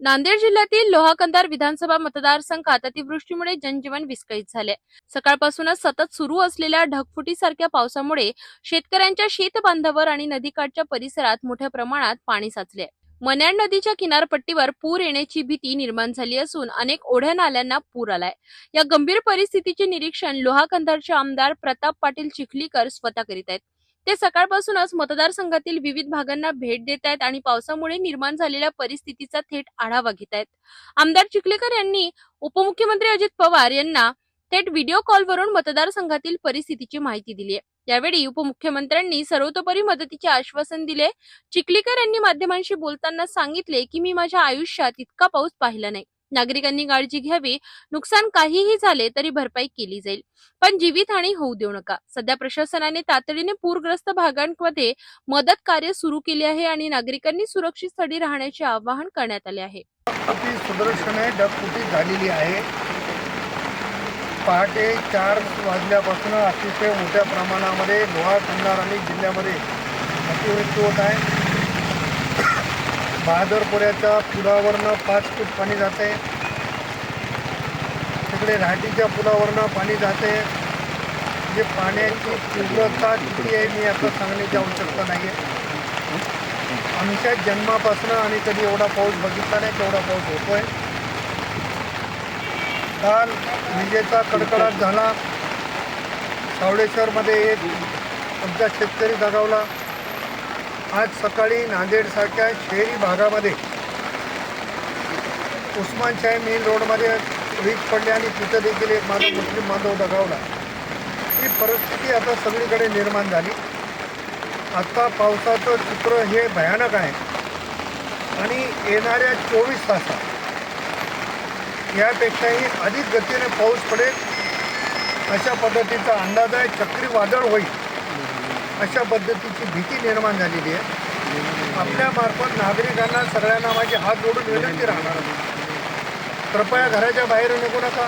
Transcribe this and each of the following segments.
नांदेड जिल्ह्यातील लोहाकंदार विधानसभा मतदारसंघात अतिवृष्टीमुळे जनजीवन विस्कळीत झाले. सकाळपासूनच सतत सुरू असलेल्या ढगफुटीसारख्या पावसामुळे शेतकऱ्यांच्या शेतबांधावर आणि नदीकाठच्या परिसरात मोठ्या प्रमाणात पाणी साचले. मन्याड नदीच्या किनारपट्टीवर पूर येण्याची भीती निर्माण झाली असून अनेक ओढ्या नाल्यांना पूर आलाय. या गंभीर परिस्थितीचे निरीक्षण लोहाकंधारचे आमदार प्रताप पाटील चिखलीकर स्वतः करीत आहेत. ते सकाळपासूनच मतदारसंघातील विविध भागांना भेट देत आहेत आणि पावसामुळे निर्माण झालेल्या परिस्थितीचा थेट आढावा घेत आहेत. आमदार चिखलेकर यांनी उपमुख्यमंत्री अजित पवार यांना थेट व्हिडिओ कॉलवरून मतदारसंघातील परिस्थितीची माहिती दिली आहे. यावेळी उपमुख्यमंत्र्यांनी सर्वतोपरी मदतीचे आश्वासन दिले. चिखलीकर यांनी माध्यमांशी बोलताना सांगितले की मी माझ्या आयुष्यात इतका पाऊस पाहिला नाही. नागरिकांनी काळजी घ्यावी. नुकसान काहीही झाले तरी भरपाई केली जाईल. पण जीवितहानी होऊ देऊ नका. सध्या प्रशासनाने तातडीने पूरग्रस्त भागांमध्ये मदत कार्य सुरू केले आहे आणि नागरिकांनी सुरक्षित स्थळी राहण्याचे आवाहन करण्यात आले आहे. झालेली आहे. पहाटे चार वाजल्यापासून अतिशय मोठ्या प्रमाणामध्ये लोहा खंडार आणि जिल्ह्यामध्ये अतिवृष्टी होत आहे. बहादरपुऱ्याच्या पुलावरनं पाच फूट पाणी जाते. तिकडे राहटीच्या पुलावरनं पाणी जाते. म्हणजे पाण्याची तीव्रता किती आहे मी आता सांगण्याची आवश्यकता नाही आहे आमच्या जन्मापासून आणि कधी एवढा पाऊस बघितला नाही तेवढा पाऊस होतोय. काल विजेचा कडकडाट झाला. सावडेश्वरमध्ये एक आमचा शेतकरी दगावला. आज सकाळी नांदेडसारख्या शहरी भागामध्ये उस्मानशाही मेन रोडमध्ये वीज पडली आणि तिथं देखील एक माझा मुस्लिम बांधव दगावला. ही परिस्थिती आता सगळीकडे निर्माण झाली. आता पावसाचं चित्र हे भयानक आहे. आणि येणाऱ्या चोवीस तासात यापेक्षाही अधिक गतीने पाऊस पडेल अशा पद्धतीचा अंदाज आहे. चक्रीवादळ होईल. अशा पद्धतीची भीती निर्माण झालेली आहे. आपल्यामार्फत नागरिकांना सगळ्यांना माझे हात जोडून विनंती राहणार कृपया घराच्या बाहेर निघू नका.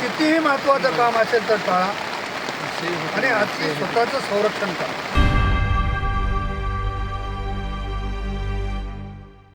कितीही महत्त्वाचं काम असेल तर टाळा. आणि आजची स्वतःचं संरक्षण करा.